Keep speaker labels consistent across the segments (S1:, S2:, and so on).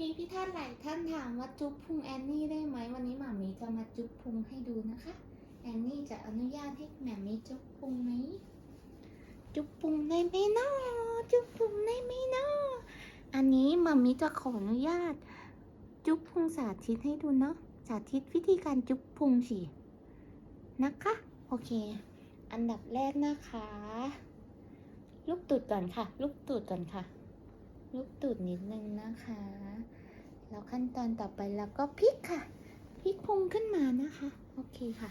S1: มีพี่ท่านหลายท่านถามว่าจุ๊บพุงแอนนี่ได้ไหมวันนี้หมามีจะมาจุ๊บพุงให้ดูนะคะ แอนนี่จะอนุญาตให้แหม่มีจุ๊บพุงไหมจุ๊บพุงได้ไหมนาะจุ๊บพุงได้ไหมนาะอันนี้หมามีจะขออนุญาต จุ๊บพุงสาธิตให้ดูเนาะสาธิตวิธีการจุ๊บพุงสินะคะโอเค อันดับแรกนะคะ ลูกตูดก่อนค่ะ ลูกตูดก่อนค่ะ ลูกตูดนิดนึงนะคะ แล้วขั้นตอนต่อไปเราก็พลิกค่ะพลิกพุงขึ้นมานะคะ โอเคค่ะ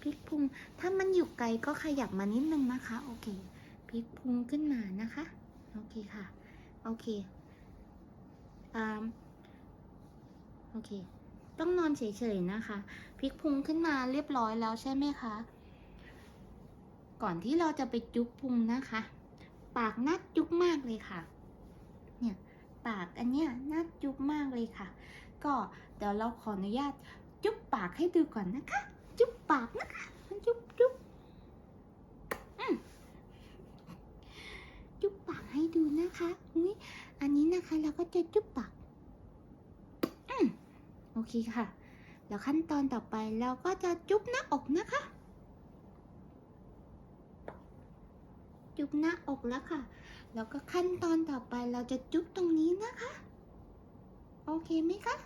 S1: พลิกพุง ถ้ามันอยู่ไกลก็ขยับมานิดนึงนะคะ โอเคพลิกพุงขึ้นมานะคะ โอเคค่ะ โอเคอ่าโอเค ต้องนอนเฉยๆนะคะพลิกพุงขึ้นมาเรียบร้อยแล้วใช่ไหมคะ ก่อนที่เราจะไปจุ๊บพุงนะคะ ปากน่าจุ๊บมากเลยค่ะ เนี่ยปากอันเนี้ยน่าจุ๊บมากเลยค่ะ ก็เดี๋ยวเราขออนุญาตจุ๊บปากให้ดูก่อนนะคะ จุ๊บปากนะคะจุ๊บจุ๊บอืมจุ๊บปากให้ดูนะคะอุ้ยอันนี้นะคะเราก็จะจุ๊บปากอืมโอเคค่ะแล้วขั้นตอนต่อไปเราก็จะจุ๊บหน้าอกนะคะ จุ๊บหน้าอกแล้วค่ะ แล้วก็ขั้นตอนต่อไปเราจะจุ๊บตรงนี้นะคะ โอเคไหมคะ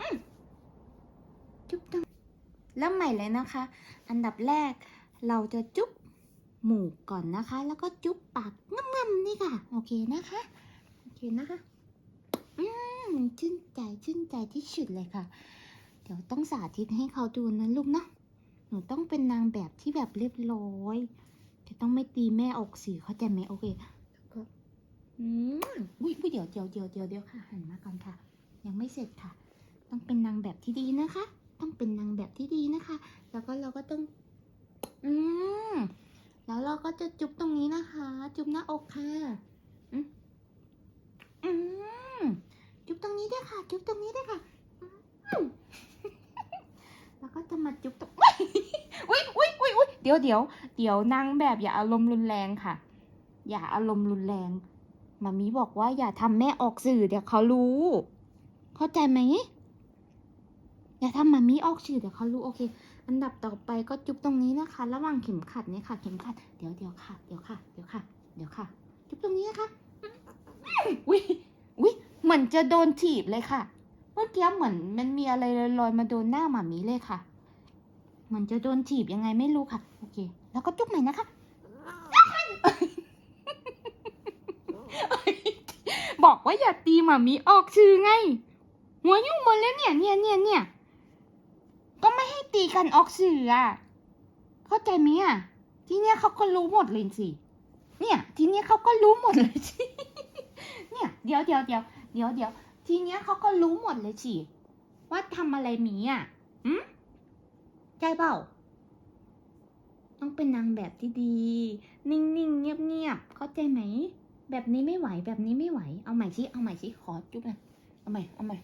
S1: อืมจุ๊บตรงเริ่มใหม่เลยนะคะ อันดับแรกเราจะจุ๊บหมูกก่อนนะคะ แล้วก็จุ๊บปากง่ำๆนี่ค่ะ โอเคนะคะ โอเคนะคะ อืมชื่นใจชื่นใจที่สุดเลยค่ะ เดี๋ยวต้องสาธิตให้เขาดูนะลูกเนาะ หนูต้องเป็นนางแบบที่แบบเรียบร้อย จะต้องไม่ตีแม่อกสื่อเข้าใจไหมโอเคแล้วก็อืมอุ้ยเดี๋ยวเดี๋ยวเดี๋ยวเดี๋ยวเดี๋ยวค่ะหันมาก่อนค่ะ ยังไม่เสร็จค่ะ ต้องเป็นนางแบบที่ดีนะคะ ต้องเป็นนางแบบที่ดีนะคะ แล้วก็เราก็ต้อง อืมแล้วเราก็จะจุ๊บตรงนี้นะคะ จุ๊บหน้าอกค่ะ อืมอืมจุ๊บตรงนี้ด้วยค่ะ จุ๊บตรงนี้ด้วยค่ะอืม แล้วก็จะมาจุ๊บตรง อุ้ยอุ้ยอุ้ยอุ้ย เดี๋ยวเดี๋ยวเดี๋ยวนางแบบอย่าอารมณ์รุนแรงค่ะ อย่าอารมณ์รุนแรงมามีบอกว่าอย่าทำแม่ออกสื่อเดี๋ยวเขารู้ เข้าใจไหมอย่าทำมามีออกสื่อเดี๋ยวเขารู้โอเค อันดับต่อไปก็จุ๊บตรงนี้นะคะ ระหว่างเข็มขัดเนี่ยค่ะ เข็มขัดเดี๋ยวเดี๋ยวค่ะ เดี๋ยวค่ะ เดี๋ยวค่ะ เดี๋ยวค่ะ จุ๊บตรงนี้นะคะอุ้ยอุ้ยเหมือนจะโดนถีบเลยค่ะ เมื่อกี้เหมือนมันมีอะไรลอยมาโดนหน้าหมามีเลยค่ะ เหมันจะโดนถีบยังไงไม่รู้ค่ะ โอเค แล้วก็จุ๊บใหม่นะคะ บอกว่าอย่าตีหมามีออกชื่อไง หัวยุ่งหมดแล้วเนี่ย เนี่ยเนี่ยเนี่ยก็ไม่ให้ตีกันออกสื่ออะ เข้าใจไหมอะ ทีเนี้ยเขาก็รู้หมดเลยสิ เนี่ย ทีเนี้ยเขาก็รู้หมดเลยสิ เนี่ย เดี๋ยวเดี๋ยวเดี๋ยวเดี๋ยวเดี๋ยวทีเนี้ยเขาก็รู้หมดเลยสิ ว่าทำอะไรมีอะอืม ใจเปล่า ต้องเป็นนางแบบที่ดี นิ่งๆ เงียบๆ เข้าใจไหม แบบนี้ไม่ไหว แบบนี้ไม่ไหว เอาใหม่สิเอาใหม่สิขอจุ๊บเลยเอาใหม่ เอาใหม่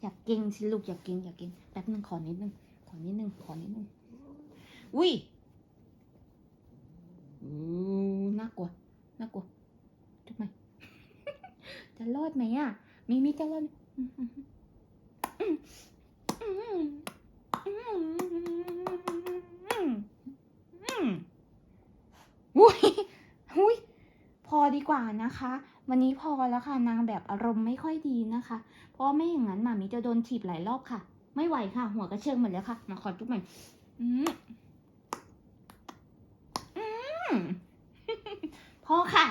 S1: อยากเก่งสิลูกอยากเก่งอยากเก่งแป๊บนึงขอนิดนึง ขอนิดนึง ขอนิดนึง อุ้ยอู้น่ากลัว น่ากลัวจุ๊บไหมจะรอดไหมอะ มีมีจะรอดไหมอืมอืมอืมอืม อืมอืมอืมอุ้ยอุ้ย พอดีกว่านะคะ วันนี้พอแล้วค่ะนางแบบอารมณ์ไม่ค่อยดีนะคะ เพราะไม่อย่างนั้นหมามีจะโดนถีบหลายรอบค่ะ ไม่ไหวค่ะ หัวกระเชิงหมดแล้วค่ะ มาขอจุ๊บหน่อยอืมอืมพอค่ะ